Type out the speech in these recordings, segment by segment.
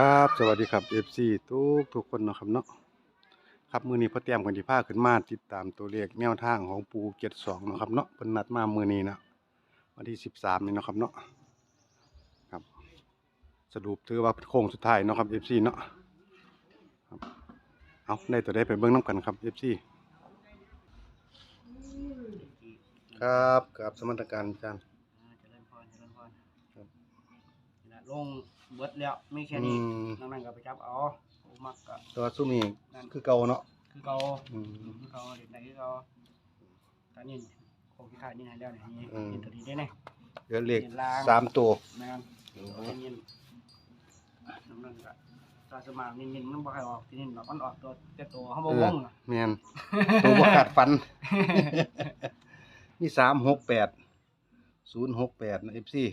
ครับ สวัสดีครับ FC ทุกทุกคนเนาะครับเนาะครับมือนี้พ่อเตรียมกันที่พาขึ้นมาติดตามตัวเลขแนวทางของปู72เนาะครับเนาะเพิ่นนัดมามือนี้นะวันที่13นี่เนาะครับเนาะครับ สรุปถือว่าเป็นโค้งสุดท้ายเนาะครับ FC เนาะครับเอาได้ตัวได้ไปเบิ่งนํกันครับ FC ครับกับสมรรถการอาจารย์ อ่าเจริญพรเจริญพรครับนี่ละลง เบิดแล้วไม่แค่นี้อืมนอกนั้นก็ไปจับเอาโอ้มักก็ตัวซุมนี้คือเก่าเนาะคือเขาอืม คือเขาเด็กไหนคือเขาตอนนี้โคงที่ขายนี่ให้แล้วเนี่ยนี่อืมนี่ตัวนี้ได้เนี่ยเหลือเลขเห็นลางสามตัว แม่นเอาเย็นๆน้ำนั่นก็ตาสมางเย็นๆมันบ่ค่อยออกทีนี้มันออกตัวแต่ตัวเขาบ่วงอะแม่นตัวบ่ขาดฟันมีสามหกแปดศูนย์หกแปดนะเอฟซี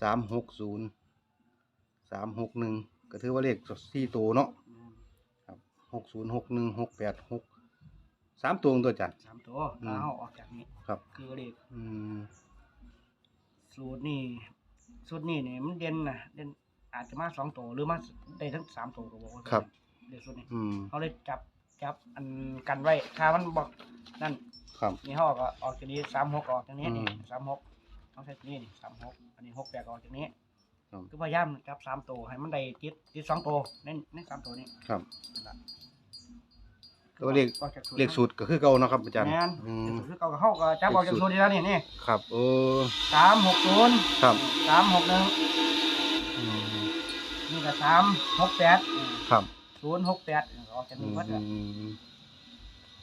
สามหกศูนย์ สามหกหนึ่งก็ถือว่าเลขสี่ตัวเนาะแม่นครับหกศูนย์หกหนึ่งหกแปดหกสามตัวตัวจัน สามตัวอืมถ้าเขาออกจากนี้ครับ คือเลขอืมสูตรนี่สูตรนี่เนี่ยมันเด่นนะเด่นอาจจะมาสองตัวหรือมาได้ทั้งสามตัวก็บอกว่าครับเดี๋ยวสูตรนี้อืมเขาเลยจับจับอันกันไว้ถ้ามันบอกนั่นครับนี่เขาก็ออกจากนี้สามหกออกจากนี้นี่อืม สามหกเขาใช้ตัวนี้นี่สามหกอันนี้หกแปดออกจากนี้ ครับคือพยายามจับสามตัวให้มันได้ติดติดสองตัวเน้นเน้นสามตัวนี้ครับ นั่นล่ะตัวเลข ออกจากสูตรเลขสูตรก็คือเก่าเนาะครับอาจารย์แม่นอืม คือเขาก็เขาก็จับออกจากสูตรนี้แล้วนี่นี่ครับ เออ สามหกศูนย์ครับสามหกหนึ่งอืมนี่ก็สามหกแปดครับศูนย์หกแปดออกจากอืนี้มวัดอือะม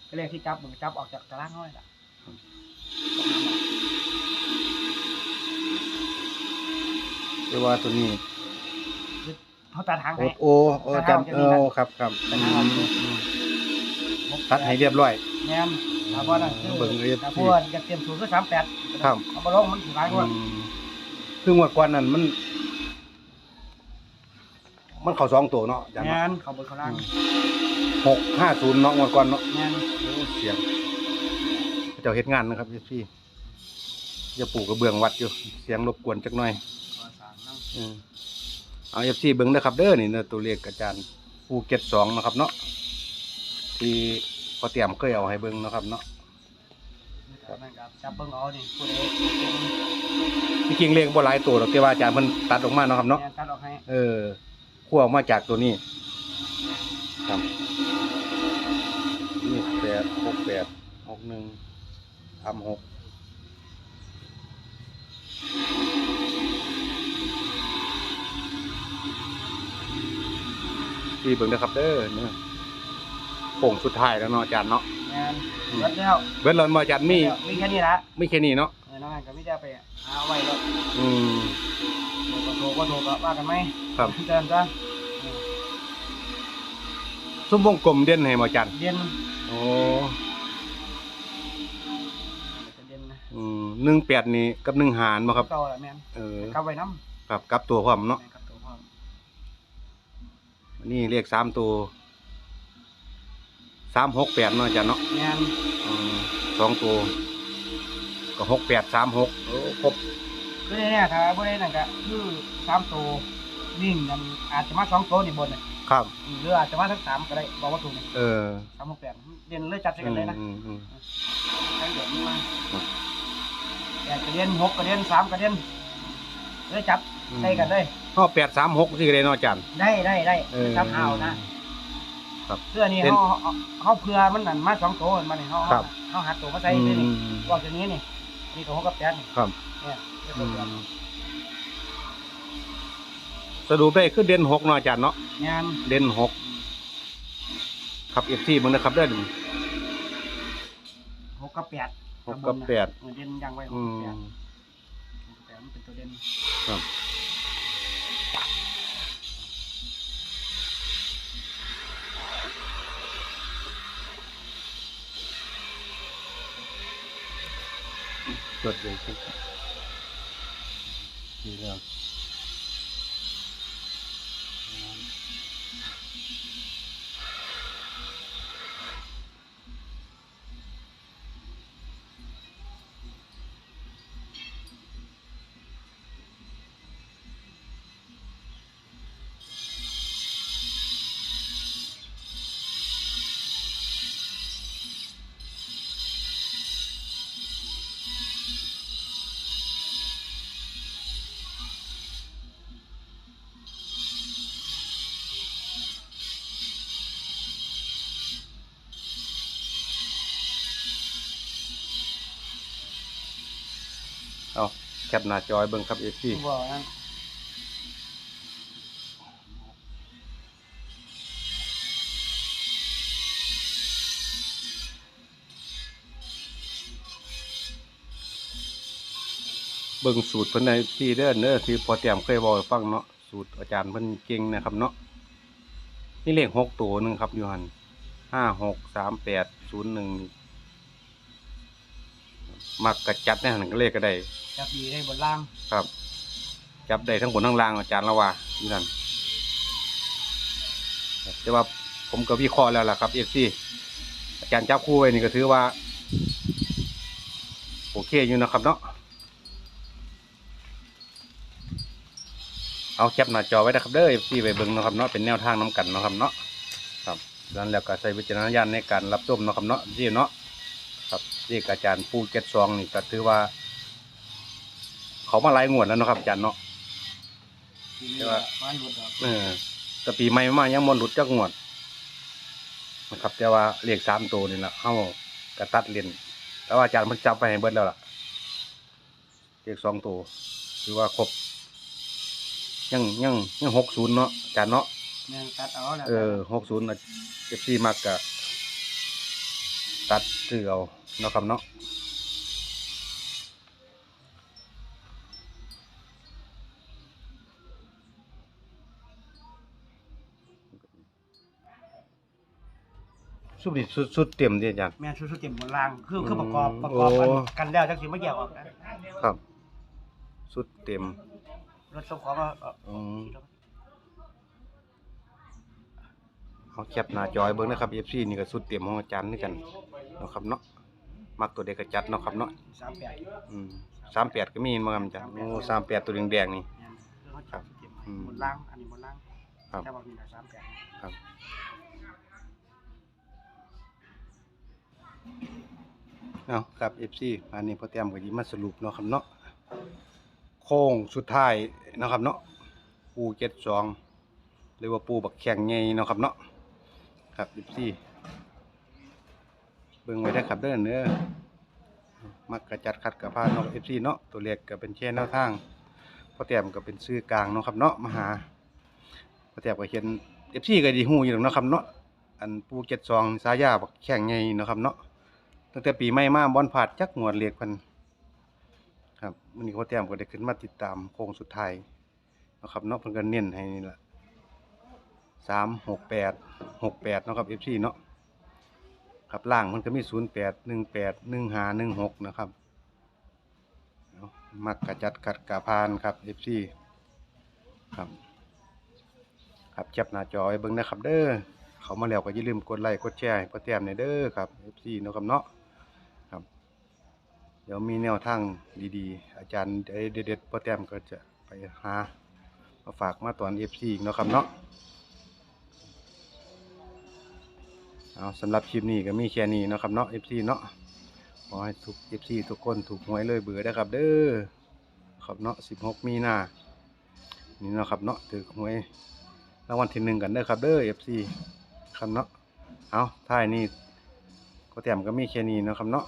ก็เลยที่จับมันจับออกจากตารางน้อยละ เรียกว่าตัวนี้เขาตัดหางโอ้ให้ โอ้โอ้จำเออครับครับอืมอืมตัดให้เรียบร้อยแม่นถามว่านั่นคือเบิ่งเรียบถ้าพวกจะเตรียมสูตรก็สามแปดครับเอาไปลงมันถึงหลายกว่อืมคืองวดก่อนนั้นมัน มันเข้าสองตัวเนาะอาจารย์แม่เนาะนเขาเบิกเขาล่างหกห้าศูนย์เนาะงวดก่อนเนาะแม่นโอ้เสียงเจ้าเฮ็ดงานนะครับพี่อย่าปลูกกระเบื้องวัดอยู่ เสียงรบกวนจักหน่อย อสามน้อืมเอาเอฟซีเบิ้งนะครับเด้อนี่เนอะตัวเลขอาจารย์ภูเก็ตสองนะครับเนาะที่พอเตรียมเคยเอาให้เบิ้งเนาะครับเนาะำนั่นครับจับเบิ่งเอานี่ผู้ใดที่จริงเลขบ่หลายตัวหรอกแต่ว่าอาจารย์มันตัดออกมาเนาะครับเนาะแม่นตัดออกให้เออขั้วออกมาจากตัวนี้ครับนี่แปดหกแปดหกหนึ่งทำหก ที่เบิ่งนะครับเด้อเนี่ยโป่งสุดท้ายแล้วเนาะอาจารย์เนาะแม่นเบิดแล้วเบิ่งแล้วมาอาจารย์มีมีแค่นี้ละไม่แค่นี้เนาะเออน้องอันก็ไม่ได้ไปหาเอาไว้แล้วอืมโทรก็โทรก็ว่ากันไหมครับเดินจ้ะซุ้มวงกลมเด่นให้มาอจารย์เด่นโอ้หนึ่งแปดนี่กับหนึ่งหารมาครับเก่าละแม่นเออกลับไว้น้ครับกับตัวพร้อมเนาะ นกับตัวพ่อมนี่เลขสามตัวสามหกแปดเนาะอาจารย์เนาะแม่นอืมสองตัวก็หกแปดสามหกโอ้ครบคือเนี่ยถ้าบ่ได้นั่นก็คือสามตัววิ่งนั่นอาจจะมาสองตัวนี่บนน่ะครับหรืออาจจะมาทั้งสามก็ได้บอกว่าถูกนี่เออสามหกแปดเด่นเลยจับใส่กันเลยนะอืมอืมใช้เด่นมาครับ แปดกระเด่นหกกระเด่นสามกระเด่นเลยจับใส่กันเลย ข้อแปดสามหกที่เลยเนาะอาจารย์ ได้ได้ได้เออจับเอานะเสื้อนี่เป็นเขาเขาเขาเพื่อมันนั่นมาสองตัวมันนี่เขาครับ เขาหัดตัวมาใส่อืเลยนี่มออกจากนี้นี่นี่ตัวเขากับแปดนี่ครับเนี่ยเดี๋ยวอืตัวเดียวมสรุปได้คือเด่นหกเนาะอาจารย์เนาะ งานเด่นหกครับเอฟซีมึงนะครับเด่นหกกับแปดหกกับแปด เออเด่นยังไว้หอืกกับแปดมหกกับแปดมันเป็นตัวเด่นครับ จดเลยครับนี่แล้ว แคปหน้าจอยเบิ่งครับ FC บ่นั่นเบิ่งสูตรเพิ่นในที่เด้อเด้อที่พอเตรียมเคยบอกให้ฟังเนาะสูตรอาจารย์เพิ่นเก่งนะครับเนาะนี่เลขหกตัวหนึงครับอยู่หั่นห้าหกสามแปดศูนย์หนึ่ง มักกระจัดในหันก็เลขก็ได้ จับดีได้บนล่างครับ จับได้ทั้งบนทั้งล่างอาจารย์ละว่าอยู่นั่นแต่ว่าผมก็วิเคราะห์แล้วล่ะครับเอฟซีอาจารย์จับคู่ไว้นี่ก็ถือว่า โอเคอยู่นะครับเนาะเอาแคปหน้าจอไว้นะครับเด้อเอฟซีไปเบิ่งเนาะครับเนาะเป็นแนวทางน้กันเนาะครับเนาะครับดังนั้นแล้วก็ใช้วิจารณญาณในการรับชมเนาะครับเนาะที่เนาะ ครับเรียกอาจารย์ปูเก็ตซองนี่ก็ถือว่า เขามาไล่งวดแล้วเนาะครับอาจารย์เนาะ ทีนี้แต่ว่ามันหลุดออกเออแต่ปีใหม่มายังมนหลุดจักงวดนะครับแต่ว่าเลขสามตัวนี่แหละเข้ากระตัดเล่นแต่ว่าอาจารย์มันจับไปให้เบิดแล้วล่ะเลขสองตัวคือว่าครบ ยังยังยังหกศูนย์เนาะอาจารย์เนาะแม่งตัดเอาแล้วเออหกศูนย์เอฟซีมักกะตัดซื้อเอา เนาะครับเนาะสุดนี่สุดสุดเต็มที่อาจารย์ แม่นชุดๆเต็มบนล่างคือคืออืมประกอบประกอบกันโอ้ กันแล้วจังสิมาแยกออกนะครับ สุดเต็มรถส่งของมาเอาอืมเอาแคปหน้าจอยเบิ่งนะครับ FC นี่ก็สุดเต็มของอาจารย์นี่กันเนาะครับเนาะ มักตัวเด็กก็จัดเนาะครับเนาะสามแปดอืม38ก็มีมาครับอาจารย์โอ้38ตัวแดงๆนี่แม่นคือเขาจับเต็มอืมบนล่างอันนี้บนล่างครับ แต่ว่ามีแต่สามแปดครับ เอาครับ FC อันนี้พอเตรียมก็สิมาสรุปเนาะครับเนาะ โค้งสุดท้ายเนาะครับเนาะ ปู72หรือว่าปูบักแข็งใหญ่เนาะครับเนาะ ครับ FC เบิ่งไว้ได้ครับเด้อเนื้อมักกระจัดขัดกระพานเนาะ FC เนาะตัวเลขก็เป็นแค่แนวทางพอเตรียมก็เป็นชื่อกลางเนาะครับเนาะมาหาพอแทบก็เห็นเอฟซีก็ดีฮู้อยู่แล้วเนาะครับเนาะอันปูเก็ตซองสายาบักแข่งใหญ่เนาะครับเนาะตั้งแต่ปีใหม่มาบอลผาดจักหงวดเรียกเพิ่นครับมื้อนี้พอแต้มก็ได้ขึ้นมาติดตามโค้งสุดท้ายนะครับเนาะเพิ่นก็เน้นให้นี่ล่ะ3 6 8 6 8เนาะครับ FC เนาะ ครับล่างมันก็มี08 18 15 16นะครับมักกระจัดกัดกระพานครับ FC ครับครับแคปหน้าจอไว้เบิ่งนะครับ เด้อเขามาแล้วก็อย่าลืมกดไลค์กดแชร์ให้พ่อแต้มในอยเด้อครับ FC เนาะครับเนาะครับ เดี๋ยวมีแนวทางดีๆ อาจารย์เด็ดๆพ่อแต้มก็จะไปหามาฝากมาตอน FC อีกเนาะครับเนาะ เอาสำหรับคลิปนี้ก็มีแค่นี้นะครับเนาะ FC เนาะขอให้ทุก FC ทุกคนถูกหวยเลยเบื่อได้ครับ เด้อครับเนาะ 16 มีนานี่เนาะครับเนาะถือหวยรางวัลที่หนึ่งกันเด้อครับเด้อ FC ครับเนาะเอาท้ายนี้ก็แต้มก็มีแค่นี้นะครับเนาะ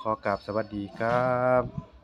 ขอกราบสวัสดีครับ